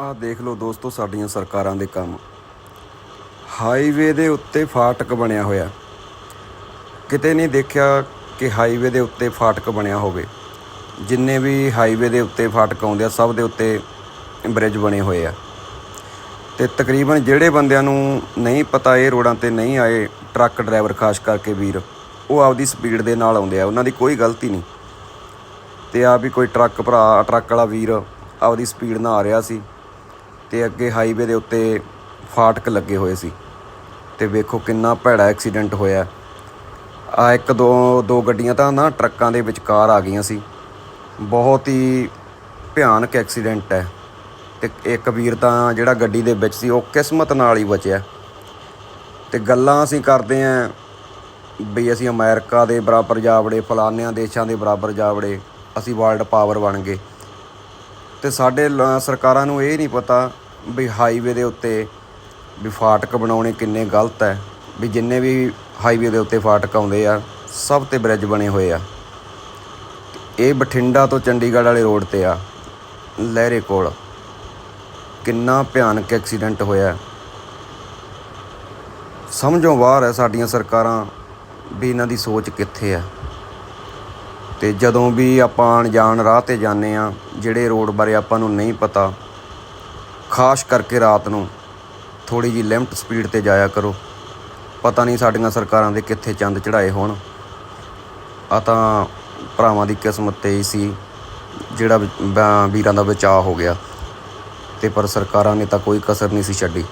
ਆਹ ਦੇਖ ਲਓ ਦੋਸਤੋ ਸਾਡੀਆਂ ਸਰਕਾਰਾਂ ਦੇ ਕੰਮ। ਹਾਈਵੇ ਦੇ ਉੱਤੇ ਫਾਟਕ ਬਣਿਆ ਹੋਇਆ। ਕਿਤੇ ਨਹੀਂ ਦੇਖਿਆ ਕਿ ਹਾਈਵੇ ਦੇ ਉੱਤੇ ਫਾਟਕ ਬਣਿਆ ਹੋਵੇ। ਜਿੰਨੇ ਵੀ ਹਾਈਵੇ ਦੇ ਉੱਤੇ ਫਾਟਕ ਆਉਂਦੇ ਆ, ਸਭ ਦੇ ਉੱਤੇ ਬ੍ਰਿਜ ਬਣੇ ਹੋਏ ਆ। ਤੇ ਤਕਰੀਬਨ ਜਿਹੜੇ ਬੰਦਿਆਂ ਨੂੰ ਨਹੀਂ ਪਤਾ ਇਹ ਰੋਡਾਂ ਤੇ ਨਹੀਂ ਆਏ ਟਰੱਕ ਡਰਾਈਵਰ, ਖਾਸ ਕਰਕੇ ਵੀਰ, ਉਹ ਆਪਦੀ ਸਪੀਡ ਦੇ ਨਾਲ ਆਉਂਦੇ ਆ। ਉਹਨਾਂ ਦੀ ਕੋਈ ਗਲਤੀ ਨਹੀਂ। ਤੇ ਆ ਵੀ ਕੋਈ ਟਰੱਕ ਭਰਾ, ਟਰੱਕ ਵਾਲਾ ਵੀਰ ਆਪਦੀ ਸਪੀਡ ਨਾਲ ਆ ਰਿਹਾ ਸੀ। ਤੇ ਅੱਗੇ ਹਾਈਵੇ ਦੇ ਉੱਤੇ ਫਾਟਕ ਲੱਗੇ ਹੋਏ ਸੀ। ਤੇ ਵੇਖੋ ਕਿੰਨਾ ਭੈੜਾ ਐਕਸੀਡੈਂਟ ਹੋਇਆ। ਆ ਇੱਕ ਦੋ ਦੋ ਗੱਡੀਆਂ ਤਾਂ ਨਾ ਟਰੱਕਾਂ ਦੇ ਵਿਚਕਾਰ ਆ ਗਈਆਂ ਸੀ। ਬਹੁਤ ਹੀ ਭਿਆਨਕ ਐਕਸੀਡੈਂਟ ਹੈ। ਤੇ ਇੱਕ ਵੀਰ ਤਾਂ ਜਿਹੜਾ ਗੱਡੀ ਦੇ ਵਿੱਚ ਸੀ, ਉਹ ਕਿਸਮਤ ਨਾਲ ਹੀ ਬਚਿਆ। ਤੇ ਗੱਲਾਂ ਅਸੀਂ ਕਰਦੇ ਆਂ ਵੀ ਅਸੀਂ ਅਮਰੀਕਾ ਦੇ ਬਰਾਬਰ ਜਾ ਵੜੇ ਫਲਾਨਿਆਂ ਦੇਸ਼ਾਂ ਦੇ ਬਰਾਬਰ ਜਾ ਵੜੇ, ਅਸੀਂ ਵਰਲਡ ਪਾਵਰ ਬਣ ਗਏ। ਤੇ ਸਾਡੇ ਲ- ਸਰਕਾਰਾਂ ਨੂੰ ਇਹ ਨਹੀਂ ਪਤਾ ਵੀ ਹਾਈਵੇ ਦੇ ਉੱਤੇ ਵੀ ਫਾਟਕ ਬਣਾਉਣੇ ਕਿੰਨੇ ਗਲਤ ਹੈ ਵੀ ਜਿੰਨੇ ਵੀ ਹਾਈਵੇ ਦੇ ਉੱਤੇ ਫਾਟਕ ਆਉਂਦੇ ਆ, ਸਭ ਤੇ ਬ੍ਰਿਜ ਬਣੇ ਹੋਏ ਆ। ਇਹ ਬਠਿੰਡਾ ਤੋਂ ਚੰਡੀਗੜ੍ਹ ਵਾਲੇ ਰੋਡ ਤੇ ਆ, ਲਹਿਰੇ ਕੋਲ। ਕਿੰਨਾ ਭਿਆਨਕ ਐਕਸੀਡੈਂਟ ਹੋਇਆ। ਸਮਝੋਂ ਬਾਹਰ ਹੈ ਸਾਡੀਆਂ ਸਰਕਾਰਾਂ ਵੀ ਇਹਨਾਂ ਦੀ ਸੋਚ ਕਿੱਥੇ ਆ ਤੇ ਜਦੋਂ ਵੀ ਆਪਾਂ ਅਣਜਾਣ ਰਾਹ ਤੇ ਜਾਂਦੇ ਆ ਜਿਹੜੇ ਰੋਡ ਬਾਰੇ ਆਪਾਂ ਨੂੰ ਨਹੀਂ ਪਤਾ, ਖਾਸ ਕਰਕੇ ਰਾਤ ਨੂੰ ਥੋੜੀ ਜੀ ਲਿਮਟ ਸਪੀਡ ਤੇ ਜਾਇਆ ਕਰੋ। ਪਤਾ ਨਹੀਂ ਸਾਡੀਆਂ ਸਰਕਾਰਾਂ ਦੇ ਕਿੱਥੇ ਚੰਦ ਚੜਾਏ ਹੋਣ। ਆ ਤਾਂ ਭਰਾਵਾਂ ਦੀ ਕਿਸਮਤ ਤੇ ਹੀ ਸੀ, ਜਿਹੜਾ ਵੀਰਾਂ ਦਾ ਬਚਾਅ ਹੋ ਗਿਆ। ਤੇ ਪਰ ਸਰਕਾਰਾਂ ਨੇ ਤਾਂ ਕੋਈ ਕਸਰ ਨਹੀਂ ਸੀ ਛੱਡੀ।